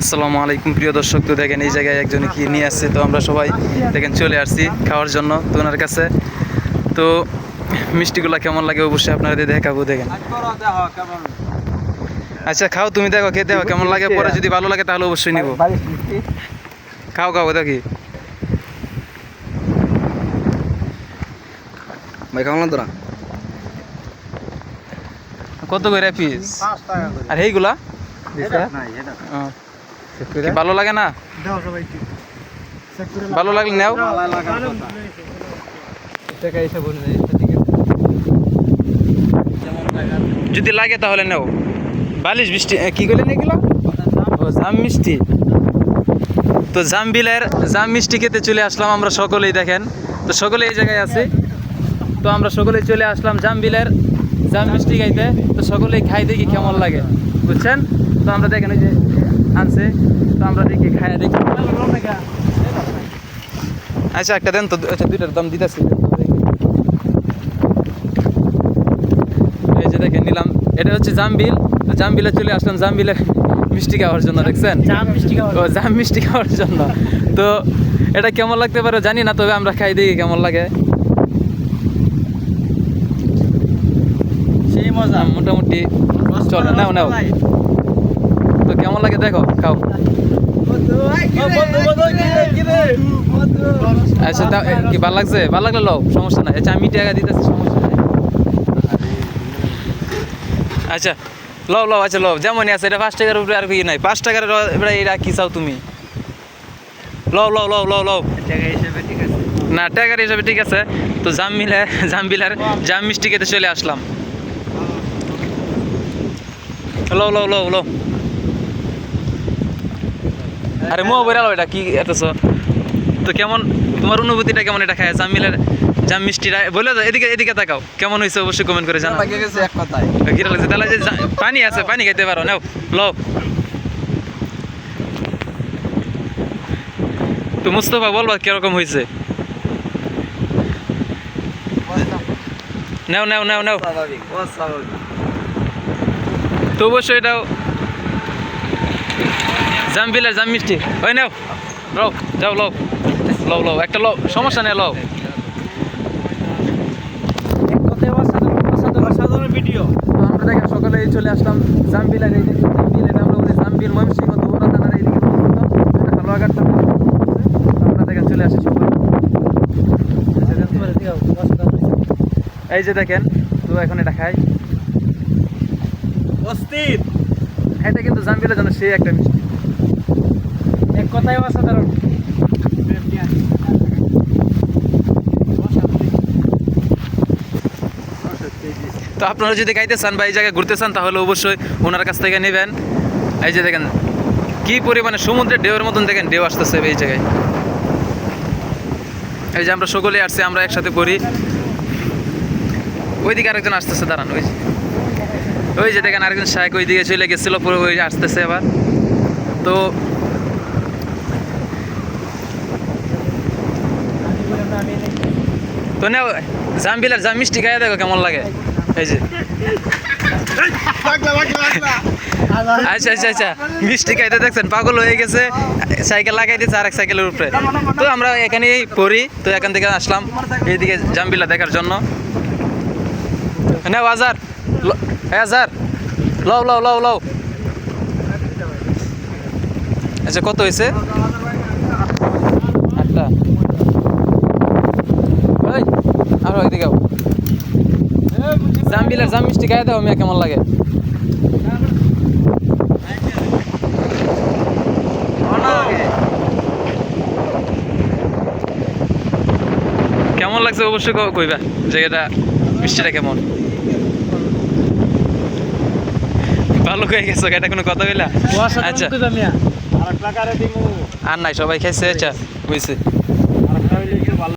আসসালামু আলাইকুম, প্রিয় দর্শক। তো দেখেন, এই জায়গায় একজন কি নিয়ে আসছে। তো আমরা সবাই দেখেন, চলে আসছি খাওয়ার জন্য তো ওনার কাছে। তো মিষ্টিগুলো কেমন লাগে অবশ্যই আপনাদের দেখাবো, দেখেন। আচ্ছা খাও, তুমি দেখো খেতে দেখো, কেমন লাগে? পরে যদি ভালো লাগে, তাহলে অবশ্যই নিব। খাও খাও, দেখি। ভাই কত করে পিস আর এইগুলা? ভালো লাগে না? ভালো লাগলে নাও। যদি লাগে তাহলে নাও। বালিশ বৃষ্টি কি করলেন এগুলো? জাম মিষ্টি। তো জাম বিলের জাম মিষ্টি খেতে চলে আসলাম আমরা সকলেই দেখেন। তো সকলে এই জায়গায় আছি। তো আমরা সকলেই চলে আসলাম জাম বিলের জাম মিষ্টি খাইতে। তো সকলেই খাই দেখি কেমন লাগে। বুঝছেন? তো আমরা দেখেন ওই যে আনছে তো আমরা দেখি খাই দেখি। আচ্ছা একটা দেন তো আচ্ছা দুইটার দাম দিতেছি। এই যে দেখেন নিলাম। এটা হচ্ছে জামবিল। তো জামবিলে চলে আসলাম। জামবিলে মিষ্টি খাওয়ার জন্য দেখছেন? ও জাম মিষ্টি খাওয়ার জন্য। তো এটা কেমন লাগতে পারে জানি না তবে আমরা খাই দেখি কেমন লাগে। সেই মজা। মোটামুটি। চলে, নাও নাও। তো কেমন লাগে দেখো, খাও। আচ্ছা তা কি, ভালো লাগছে? ভালো লাগলে লও, সমস্যা আচ্ছা আমি টাকা আচ্ছা আচ্ছা যেমনই আছে, এটা পাঁচ টাকার উপরে আর কি নাই। পাঁচ টাকার এবারে এটা কি চাও তুমি? লও লও লও লও লও। না, টাকার হিসাবে ঠিক আছে। তো জাম মিলে, জাম বিলার, জাম মিষ্টি খেতে চলে আসলাম। আরে মো বইরা এটা কি এতছ? তো কেমন তোমার অনুভূতিটা কেমন এটা খায়? জাম মিলের জাম মিষ্টিটা বলে দাও এদিকে এদিকে তাকাও। কেমন হয়েছে অবশ্যই কমেন্ট করে জানাও। লাগে গেছে এক কথায়। কিরা লাগছে তাহলে যে পানি আছে পানি খাইতে পারো নাও লও। তো মুস্তফা বলবা কীরকম হয়েছে নাও নাও নাও নাও। তো অবশ্যই এটাও জাম বিলার জাম মিষ্টি। ওই নাও, লও, যাও, লও লও লও, একটা লও, সমস্যা নেই, লও। ভিডিও আমরা দেখেন সকালে এই চলে আসলাম জামবিলের এই জামবিল এটা আমরা বলি জামবিল ময়মনসিংহ দুবরা থানার এইদিকে অবস্থিত। এটা হালুয়াঘাটটা আমরা দেখেন চলে আসি সকাল। এই যে দেখেন, তো এখন এটা খাই। অস্থির। এটা কিন্তু জামবিলের জন্য সেই একটা মিষ্টি। এক কথায় অসাধারণ। তো আপনারা যদি খাইতে চান বা এই জায়গায় ঘুরতে চান, তাহলে অবশ্যই ওনার কাছ থেকে নেবেন। এই যে দেখেন, কি পরিমাণে সমুদ্রের ঢেউয়ের মতন দেখেন, ঢেউ আসতেছে এই জায়গায়। এই যে আমরা সকলে আসছি, আমরা একসাথে পড়ি ওইদিকে আরেকজন আসতেছে, দাঁড়ান, ওই ওই যে দেখেন আরেকজন শায়েক ওইদিকে চলে গেছিল পুরো ওই আসতেছে এবার তো তো নেও জামবিলার জাম মিষ্টি খাইয়া দেখো কেমন লাগে। এই যে। আচ্ছা আচ্ছা আচ্ছা মিষ্টি খাইতে দেখছেন পাগল হয়ে গেছে সাইকেল লাগাই দিয়েছে আরেক সাইকেলের উপরে। তো আমরা এখানেই পড়ি তো এখান থেকে আসলাম এইদিকে জামবিলা দেখার জন্য। নেও হাজার এই হাজার লও লও লও লও। আচ্ছা কত হয়েছে? আটটা। আরও এদিকে আও। জামবিলার জাম মিষ্টি খাইয়া দাও, মেয়ে, কেমন লাগে? কেমন লাগছে অবশ্যই কইবা, জায়গাটা, মিষ্টিটা কেমন? ভালো হয়ে গেছো এটা কোনো কথা বললা আচ্ছা। আর নাই সবাই খাইছে আচ্ছা বুঝছে।